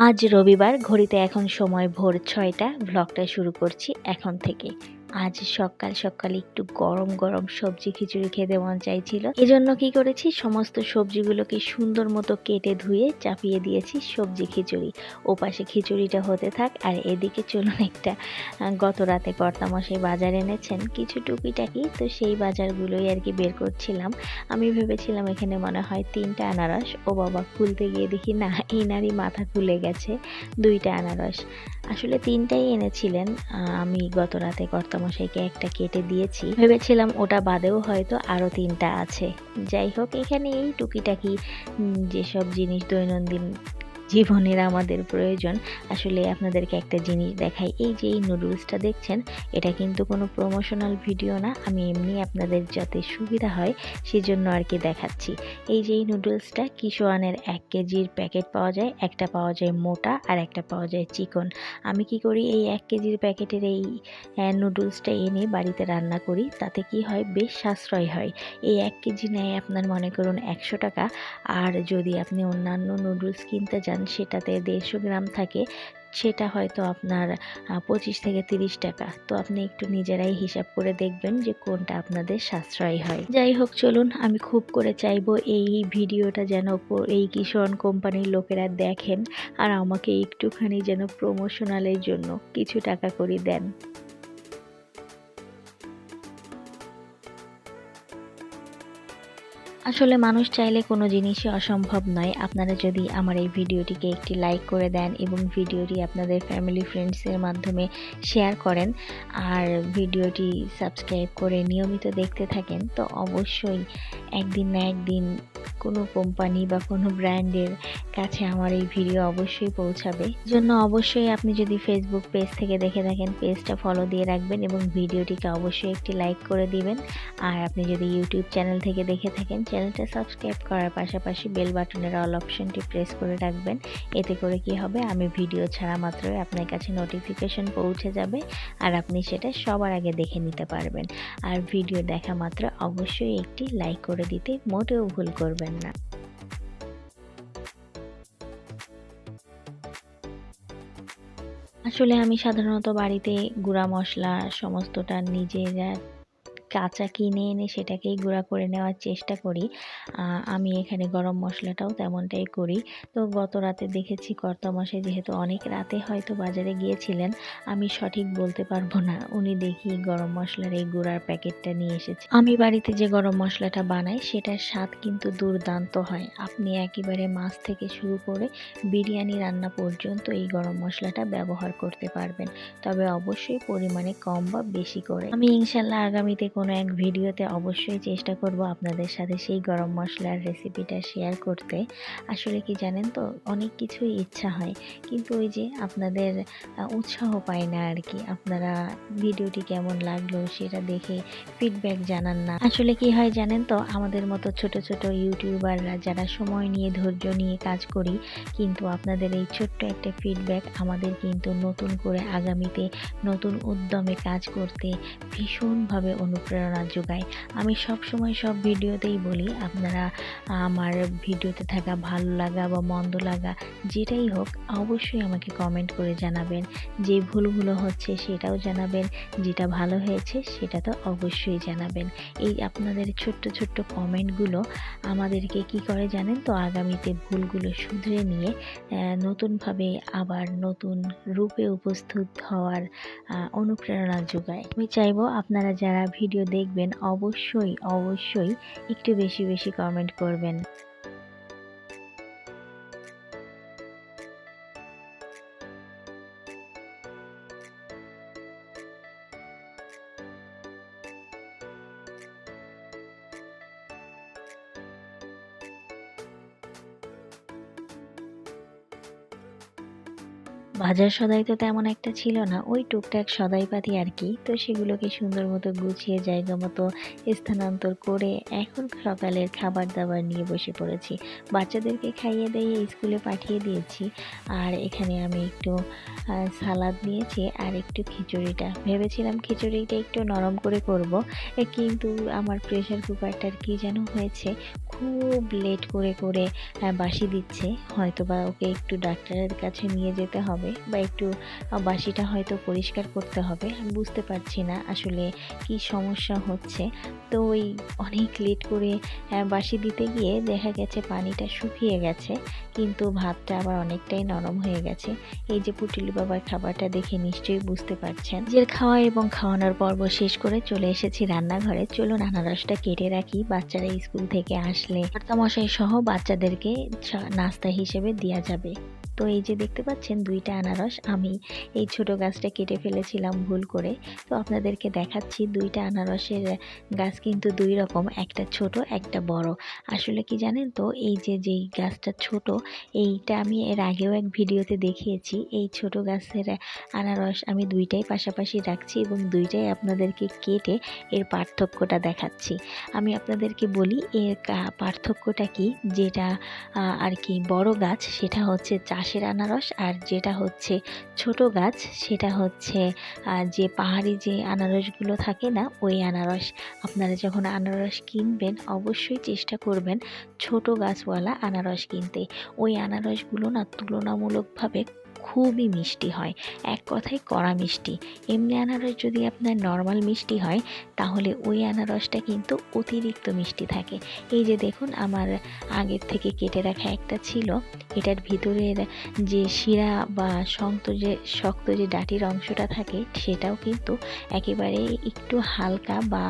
আজ রবিবার ঘড়িতে এখন সময় ভোর ছয়টা ব্লগটা শুরু করছি এখন থেকে। আজ সকাল সকাল একটু গরম গরম সবজি খিচুড়ি খেতে মন চাইছিল। এজন্য কি করেছি? সমস্ত সবজিগুলোকে সুন্দর মতো কেটে ধুয়ে চাপিয়ে দিয়েছি সবজি খিচুড়ি। ও পাশে খিচুড়িটা হতে থাক আর এদিকে চলুন একটা গত রাতে কর্তামশাই বাজার এনেছেন কিছু টুকিটাকি। তো সেই বাজারগুলোই আর কি বের করছিলাম। আমি ভেবেছিলাম এখানে মনে হয় তিনটা আনারস। ও বাবা, খুলতে গিয়ে দেখি না এনারই মাথা খুলে গেছে। দুইটা আনারস। আসলে তিনটাই এনেছিলেন। আমি গত রাতে কর্তামশাইকে একটা কেটে দিয়েছি। ভেবেছিলাম ওটা বাদেও হয়তো আরও তিনটা আছে। যাই হোক, এখানে এই টুকিটাকি যেসব জিনিস দৈনন্দিন জীবনের আমাদের প্রয়োজন। আসলে আপনাদেরকে একটা জিনিস দেখাই। এই যে এই নুডলসটা দেখছেন, এটা কিন্তু কোনো প্রমোশনাল ভিডিও না। আমি এমনি আপনাদের যাতে সুবিধা হয়, সেজন্য আর কি দেখাচ্ছি। এই যে এই নুডলসটা কিশোয়ানের এক কেজির প্যাকেট পাওয়া যায়। একটা পাওয়া যায় মোটা আর একটা পাওয়া যায় চিকন। আমি কি করি, এই এক কেজির প্যাকেটের এই নুডলসটা এনে বাড়িতে রান্না করি। তাতে কি হয়, বেশ সাশ্রয় হয়। এই এক কেজি নেয় আপনার মনে করুন একশো টাকা। আর যদি আপনি অন্যান্য নুডলস কিনতে যান সেটাতে দেড়শো গ্রাম থাকে, সেটা হয়তো আপনার পঁচিশ থেকে তিরিশ টাকা। তো আপনি একটু নিজেরাই হিসাব করে দেখবেন যে কোনটা আপনাদের সাশ্রয় হয়। যাই হোক, চলুন, আমি খুব করে চাইব এই ভিডিওটা যেন এই কিষণ কোম্পানির লোকেরা দেখেন আর আমাকে একটুখানি যেন প্রমোশনালের জন্য কিছু টাকা করে দেন। আসলে মানুষ চাইলে কোনো জিনিসই অসম্ভব নয়। আপনারা যদি আমার এই ভিডিওটিকে একটি লাইক করে দেন এবং ভিডিওটি আপনাদের ফ্যামিলি ফ্রেন্ডসের মাধ্যমে শেয়ার করেন আর ভিডিওটি সাবস্ক্রাইব করে নিয়মিত দেখতে থাকেন, তো অবশ্যই একদিন না একদিন কোনো কোম্পানি বা কোনো ব্র্যান্ডের কাছে আমার এই ভিডিও অবশ্যই পৌঁছাবে। জন্য অবশ্যই আপনি যদি ফেসবুক পেজ থেকে দেখে থাকেন পেজটা ফলো দিয়ে রাখবেন এবং ভিডিওটিকে অবশ্যই একটি লাইক করে দিবেন। আর আপনি যদি ইউটিউব চ্যানেল থেকে দেখে থাকেন চ্যানেলটা সাবস্ক্রাইব করার পাশাপাশি বেল বাটনের অল অপশনটি প্রেস করে রাখবেন। এতে করে কি হবে? আমি ভিডিও ছাড়া মাত্রই আপনার কাছে নোটিফিকেশন পৌঁছে যাবে আর আপনি সেটা সবার আগে দেখে নিতে পারবেন। আর ভিডিও দেখা মাত্র অবশ্যই একটি লাইক করে দিতে, মোটেও ভুল করবেন না। আসলে আমি সাধারণত বাড়িতে গুঁড়া মশলা সমস্তটা নিজেরা কাঁচা কিনে এনে সেটাকেই গুঁড়া করে নেওয়ার চেষ্টা করি। আমি এখানে গরম মশলাটাও তেমনটাই করি। তো গত রাতে দেখেছি কর্তামশাই যেহেতু অনেক রাতে হয়তো বাজারে গিয়েছিলেন, আমি সঠিক বলতে পারব না। উনি দেখি গরম মশলার এই গুঁড়ার প্যাকেটটা নিয়ে এসেছে। আমি বাড়িতে যে গরম মশলাটা বানাই সেটার স্বাদ কিন্তু দুর্দান্ত হয়। আপনি একেবারে মাছ থেকে শুরু করে বিরিয়ানি রান্না পর্যন্ত এই গরম মশলাটা ব্যবহার করতে পারবেন। তবে অবশ্যই পরিমাণে কম বা বেশি করে। আমি ইনশাল্লাহ আগামীতে কোনো এক ভিডিওতে অবশ্যই চেষ্টা করব আপনাদের সাথে সেই গরম মশলার রেসিপিটা শেয়ার করতে। আসলে কি জানেন তো, অনেক কিছুই ইচ্ছা হয়, কিন্তু ওই যে আপনাদের উৎসাহ পায় না আর কি। আপনারা ভিডিওটি কেমন লাগল সেটা দেখে ফিডব্যাক জানান না। আসলে কি হয় জানেন তো, আমাদের মতো ছোট ছোট ইউটিউবাররা যারা সময় নিয়ে, ধৈর্য নিয়ে কাজ করি, কিন্তু আপনাদের এই ছোট্ট একটা ফিডব্যাক আমাদের কিন্তু নতুন করে আগামীতে নতুন উদ্যমে কাজ করতে ভীষণভাবে অনুপ্রেরণা অনুপ্রেরণা যোগায়। আমি সব সময় সব ভিডিওতেই বলি, আপনারা আমার ভিডিওতে থাকা ভালো লাগা বা মন্দ লাগা যেটাই হোক, অবশ্যই আমাকে কমেন্ট করে জানাবেন। যে ভুলগুলো হচ্ছে সেটাও জানাবেন, যেটা ভালো হয়েছে সেটা তো অবশ্যই জানাবেন। এই আপনাদের ছোট্ট ছোট্ট কমেন্টগুলো আমাদেরকে কি করে জানেন তো? আগামীতে ভুলগুলো শুধরে নিয়ে নতুনভাবে আবার নতুন রূপে উপস্থিত হওয়ার অনুপ্রেরণা যোগায়। আমি চাইব আপনারা যারা ভিডিও ভিডিও দেখবেন অবশ্যই অবশ্যই একটু বেশি বেশি কমেন্ট করবেন। ভাজার সদাই তো তেমন একটা ছিল না। ওই টুকটাক সদাইপাতি আর কি। তো সেগুলোকে সুন্দর মতো গুছিয়ে, জায়গা মতো স্থানান্তর করে এখন সকালের খাবার দাবার নিয়ে বসে পড়েছি। বাচ্চাদেরকে খাইয়ে দিয়ে স্কুলে পাঠিয়ে দিয়েছি। আর এখানে আমি একটু সালাদ নিয়েছি আর একটু খিচুড়িটা। ভেবেছিলাম খিচুড়িটা একটু নরম করে করব। কিন্তু আমার প্রেশার কুকারটার কি যেন হয়েছে। খুব লেট করে করে বাসি দিচ্ছে। হয়তো বা ওকে একটু ডাক্তারের কাছে নিয়ে যেতে হবে বা একটু বাসিটা হয়তো পরিষ্কার করতে হবে। বুঝতে পারছি না আসলে কি সমস্যা হচ্ছে। তো ওই অনেক লেট করে বাসি দিতে গিয়ে দেখা গেছে পানিটা শুকিয়ে গেছে, কিন্তু ভাতটা আবার অনেকটাই নরম হয়ে গেছে। এই যে পুটুলি বাবার খাবারটা দেখে নিশ্চয়ই বুঝতে পারছেন। নিজের খাওয়া এবং খাওয়ানোর পর্ব শেষ করে চলে এসেছি রান্নাঘরে। চলুন আনারসটা কেটে রাখি। বাচ্চারা স্কুল থেকে আসলে মশাই সহ বাচ্চাদেরকে নাস্তা হিসেবে দেওয়া যাবে। তো এই যে দেখতে পাচ্ছেন দুইটা আনারস, আমি এই ছোট গাছটা কেটে ফেলেছিলাম ভুল করে। তো আপনাদেরকে দেখাচ্ছি দুইটা আনারসের গাছ কিন্তু দুই রকম, একটা ছোট, একটা বড়। আসলে কি জানেন তো, এই যে যেই গাছটা ছোট, এইটা আমি এর আগেও এক ভিডিওতে দেখিয়েছি। এই ছোট গাছের আনারস আমি দুইটাই পাশাপাশি রাখছি এবং দুইটাই আপনাদেরকে কেটে এর পার্থক্যটা দেখাচ্ছি। আমি আপনাদেরকে বলি, এর পার্থক্যটা কি? যেটা আর কি বড় গাছ, সেটা হচ্ছে চাষের আনারস আর যেটা হচ্ছে ছোট গাছ, সেটা হচ্ছে যে পাহাড়ি যে আনারসগুলো থাকে না, ওই আনারস। আপনারা যখন আনারস কিনবেন, অবশ্যই চেষ্টা করবেন ছোট গাছওয়ালা আনারস কিনতে। ওই আনারসগুলো না তুলনামূলকভাবে খুবই মিষ্টি হয়। এক কথায় কড়া মিষ্টি। এমনি আনারস যদি আপনার নর্মাল মিষ্টি হয়, তাহলে ওই আনারসটা কিন্তু অতিরিক্ত মিষ্টি থাকে। এই যে দেখুন, আমার আগের থেকে কেটে রাখা একটা ছিল। এটার ভিতরের যে শিরা বা শক্ত যে শক্ত যে ডাটির অংশটা থাকে, সেটাও কিন্তু একেবারে একটু হালকা বা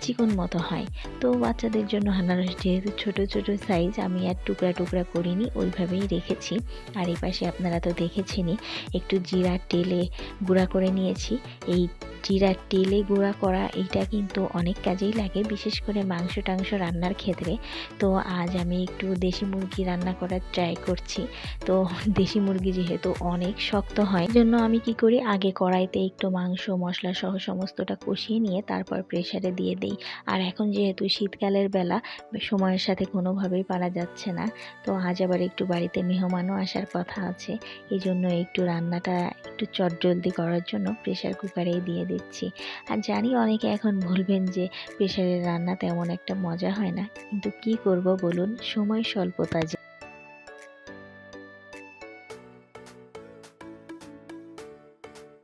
চিকন মতো হয়। তো বাচ্চাদের জন্য আনারস যেহেতু ছোট ছোট সাইজ আমি আর টুকরা টুকরা করিনি, ওইভাবেই রেখেছি। আর এই পাশে আপনারা তো দেখেছেনই একটু জিরা তেলে গুঁড়া করে নিয়েছি। এই জিরা, তেলে গুঁড়া করা, এইটা কিন্তু অনেক কাজেই লাগে, বিশেষ করে মাংস টাংস রান্নার ক্ষেত্রে। তো আজ আমি একটু দেশি মুরগি রান্না করার ট্রাই করছি। তো দেশি মুরগি যেহেতু অনেক শক্ত হয় জন্য আমি কি করি, আগে কড়াইতে একটু মাংস, মশলা সহ সমস্তটা কষিয়ে নিয়ে তারপর প্রেশারে দিয়ে দিই। আর এখন যেহেতু শীতকালের বেলা, সময়ের সাথে কোনোভাবেই পারা যাচ্ছে না। তো আজ আবার একটু বাড়িতে মেহমানও আসার কথা আছে এই জন্য একটু রান্নাটা একটু চটজলদি করার জন্য প্রেশার কুকারেই দিয়ে দিচ্ছি। আর জানি অনেকে এখন ভুলবেন যে, প্রেশারের রান্না তেমন একটা মজা হয় না। কিন্তু কি করব বলুন? সময় স্বল্পতা যে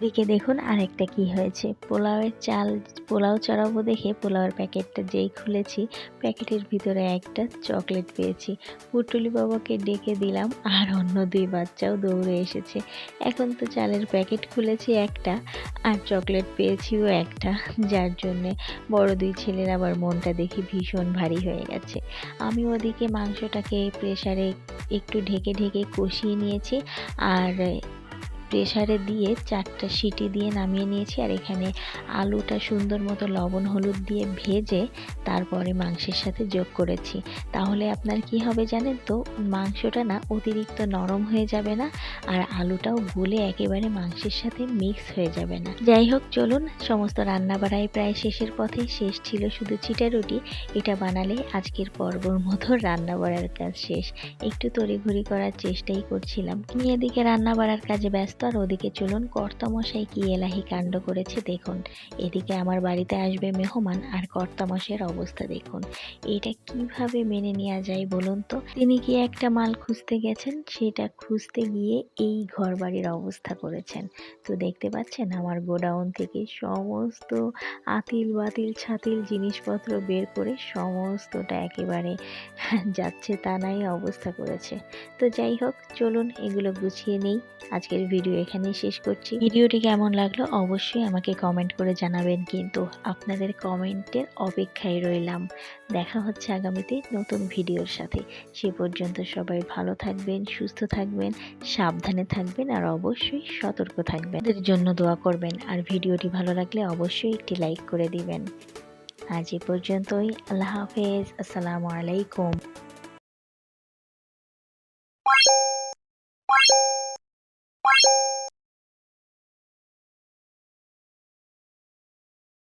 দিকে দেখুন আরেকটা কি হয়েছে। পোলাওয়ের চাল, পোলাও চড়াবো দেখে পোলাওয়ের প্যাকেটটা যেই খুলেছি, প্যাকেটের ভিতরে একটা চকলেট পেয়েছি। পুটুলি বাবাকে ডেকে দিলাম আর অন্য দুই বাচ্চাও দৌড়ে এসেছে। এখন তো চালের প্যাকেট খুলেছি একটা আর চকলেট পেয়েছিও একটা। যার জন্যে বড় দুই ছেলের আবার মনটা দেখি ভীষণ ভারী হয়ে গেছে। আমি ওদিকে মাংসটাকে প্রেসারে একটু ঢেকে ঢেকে কষিয়ে নিয়েছি আর প্রেসারে দিয়ে চারটা সিটি দিয়ে নামিয়ে নিয়েছি। আর এখানে আলুটা সুন্দর মতো লবণ, হলুদ দিয়ে ভেজে তারপরে মাংসের সাথে যোগ করেছি। তাহলে আপনার কি হবে জানেন তো? মাংসটা না অতিরিক্ত নরম হয়ে যাবে না আর আলুটাও গলে একেবারে মাংসের সাথে মিক্স হয়ে যাবে না। যাই হোক, চলুন সমস্ত রান্না বাড়াই প্রায় শেষের পথে। শেষ ছিল শুধু চিটা রুটি। এটা বানালে আজকের পর্বর মতো রান্না বাড়ার কাজ শেষ। একটু তড়িঘড়ি করার চেষ্টাই করছিলাম। এদিকে রান্না বাড়ার কাজে ব্যস্ত আর ওদিকে চলুন, কর্তামশাই কি এলাহি কাণ্ড করেছে দেখুন। এদিকে আমার বাড়িতে আসবে মেহমান আর কর্তামশাইয়ের অবস্থা দেখুন। এটা কীভাবে মেনে নেওয়া যায় বলুন তো? তিনি কি একটা মাল খুঁজতে গেছেন? সেটা খুঁজতে গিয়ে এই ঘর বাড়ির অবস্থা করেছেন। তো দেখতে পাচ্ছেন, আমার গোডাউন থেকে সমস্ত আতিল বাতিল ছাতিল জিনিসপত্র বের করে সমস্তটা একেবারে যাচ্ছে তা নাই, অবস্থা করেছে। তো যাই হোক, চলুন এগুলো গুছিয়ে নেই। আজকের ভিডিও এখানেই শেষ করছি। ভিডিওটি কেমন লাগল অবশ্যই আমাকে কমেন্ট করে জানাবেন। কিন্তু আপনাদের কমেন্টের অপেক্ষায় রইলাম। দেখা হচ্ছে আগামীতে নতুন ভিডিওর সাথে। সে পর্যন্ত সবাই ভালো থাকবেন, সুস্থ থাকবেন, সাবধানে থাকবেন আর অবশ্যই সতর্ক থাকবেন। এদের জন্য দোয়া করবেন আর ভিডিওটি ভালো লাগলে অবশ্যই একটি লাইক করে দিবেন। আজ এ পর্যন্তই। আল্লাহ হাফেজ। আসসালামু আলাইকুম।